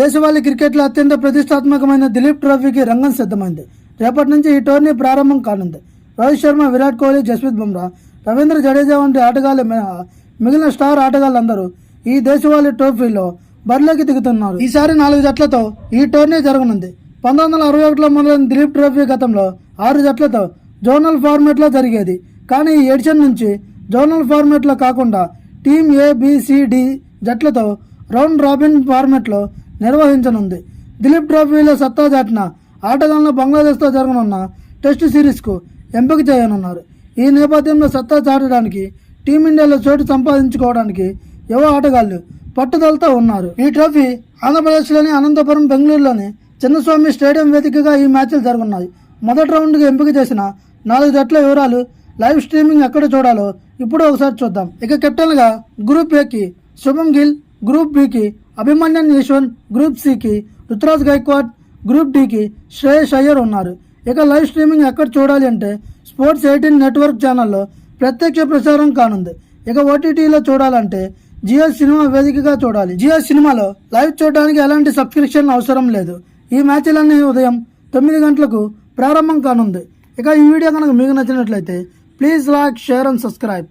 దేశవాళీ క్రికెట్లో అత్యంత ప్రతిష్టాత్మకమైన దిలీప్ ట్రోఫీకి రంగం సిద్ధమైంది. రేపటి నుంచి ఈ టోర్నీ ప్రారంభం కానుంది. రోహిత్ శర్మ విరాట్ కోహ్లీ జస్ప్రీత్ బుమ్రా రవీంద్ర జడేజా వంటి ఆటగాళ్ళు మినహా మిగిలిన స్టార్ ఆటగాళ్ళందరూ ఈ దేశవాళీ ట్రోఫీలో బరిలోకి దిగుతున్నారు. ఈసారి నాలుగు జట్లతో ఈ టోర్నీ జరగనుంది. పంతొమ్మిది వందల అరవై ఒకటిలో మొదలైన దిలీప్ ట్రోఫీ గతంలో ఆరు జట్లతో జోనల్ ఫార్మేట్లో జరిగేది. కానీ ఈ ఎడిషన్ నుంచి జోనల్ ఫార్మేట్లో కాకుండా టీమ్ ఏ బి, జట్లతో రౌండ్ రాబిన్ ఫార్మేట్లో నిర్వహించనుంది. దిలీప్ ట్రోఫీలో సత్తా చాటిన ఆటగాళ్ళను బంగ్లాదేశ్తో జరగనున్న టెస్ట్ సిరీస్కు ఎంపిక చేయనున్నారు. ఈ నేపథ్యంలో సత్తా చాటడానికి టీమిండియాలో చోటు సంపాదించుకోవడానికి యువ ఆటగాళ్ళు పట్టుదలతో ఉన్నారు. ఈ ట్రోఫీ ఆంధ్రప్రదేశ్లోని అనంతపురం బెంగళూరులోని చిన్నస్వామి స్టేడియం వేదికగా ఈ మ్యాచ్లు జరుగున్నాయి మొదటి రౌండ్కి ఎంపిక చేసిన నాలుగు జట్ల వివరాలు లైవ్ స్ట్రీమింగ్ ఎక్కడ చూడాలో ఇప్పుడు ఒకసారి చూద్దాం. ఇక కెప్టెన్గా గ్రూప్ ఏకి శుభం గిల్ గ్రూప్ బికి అభిమన్యన్ యశ్వంత్ గ్రూప్ సికి రుతురాజ్ గైక్వాడ్ గ్రూప్ డికి శ్రేయస్ అయ్యర్ ఉన్నారు. ఇక లైవ్ స్ట్రీమింగ్ ఎక్కడ చూడాలి అంటే స్పోర్ట్స్ ఎయిటీన్ నెట్వర్క్ ఛానల్లో ప్రత్యక్ష ప్రసారం కానుంది. ఇక ఓటీటీలో చూడాలంటే జియో సినిమా వేదికగా చూడాలి. జియో సినిమాలో లైవ్ చూడడానికి ఎలాంటి సబ్స్క్రిప్షన్ అవసరం లేదు. ఈ మ్యాచ్లన్నీ ఉదయం తొమ్మిది గంటలకు ప్రారంభం కానుంది. ఇక ఈ వీడియో కనుక మీకు నచ్చినట్లయితే please like share and subscribe.